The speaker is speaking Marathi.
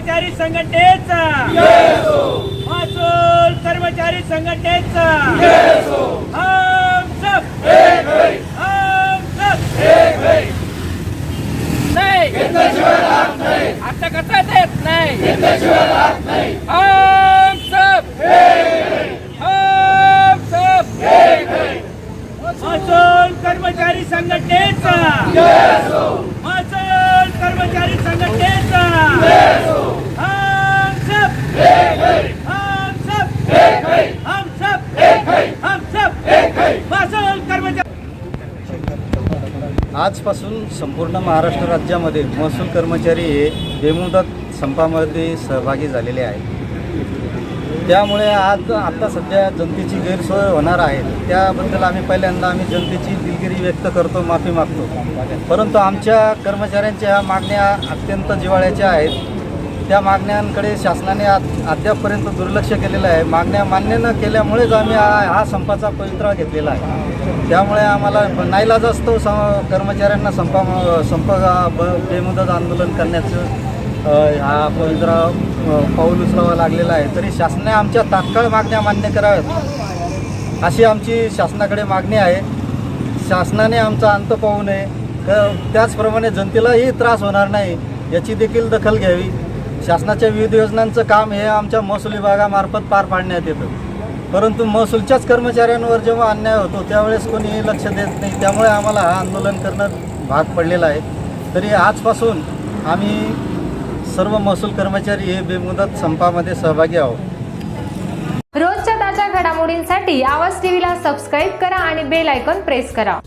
कर्मचारी संघटनेचा. महसूल कर्मचारी संघटनेचा. हम सब. हम सब. नाही. आता कसा देत नाही. हम सब. हम सब. महसूल कर्मचारी संघटनेचा महसूल कर्मचारी संघटनेचा हम सब हम सब हम सब हम सब महसूल कर्मचारी आजपासून संपूर्ण महाराष्ट्र राज्यामध्ये महसूल कर्मचारी हे बेमुदत संपामध्ये सहभागी झालेले आहेत. त्यामुळे आज आता सध्या जनतेची गैरसोय होणार आहे. त्याबद्दल आम्ही पहिल्यांदा आम्ही जनतेची दिलगिरी व्यक्त करतो माफी मागतो. परंतु आमच्या कर्मचाऱ्यांच्या ह्या मागण्या अत्यंत जिव्हाळ्याच्या आहेत. त्या मागण्यांकडे शासनाने अद्यापपर्यंत दुर्लक्ष केलेलं आहे. मागण्या मान्य न केल्यामुळेच आम्ही हा संपाचा पवित्रा घेतलेला आहे. त्यामुळे आम्हाला नाईलाजास्तव स कर्मचाऱ्यांना संपा संप ब- बेमुदत आंदोलन करण्याचं हा पवित्रा पाऊल उचलावा लागलेला आहे. तरी शासनाने आमच्या तात्काळ मागण्या मान्य कराव्यात अशी आमची शासनाकडे मागणी आहे. शासनाने आमचा अंत पाहू नये. त्याचप्रमाणे जनतेलाही त्रास होणार नाही याची देखील दखल घ्यावी. शासनाच्या विविध योजनांचं काम हे आमच्या महसूल विभागामार्फत पार पाडण्यात येतं. परंतु महसूलच्याच कर्मचाऱ्यांवर जेव्हा अन्याय होतो त्यावेळेस कोणी लक्ष देत नाही. त्यामुळे आम्हाला हा आंदोलन करणं भाग पडलेलं आहे. तरी आजपासून आम्ही सर्व महसूल कर्मचारी हे बेमुदत संपामध्ये सहभागी आहोत. रोजच्या ताज्या घडामोडींसाठी आवाज टीव्हीला सबस्क्राईब करा आणि बेल आयकॉन प्रेस करा.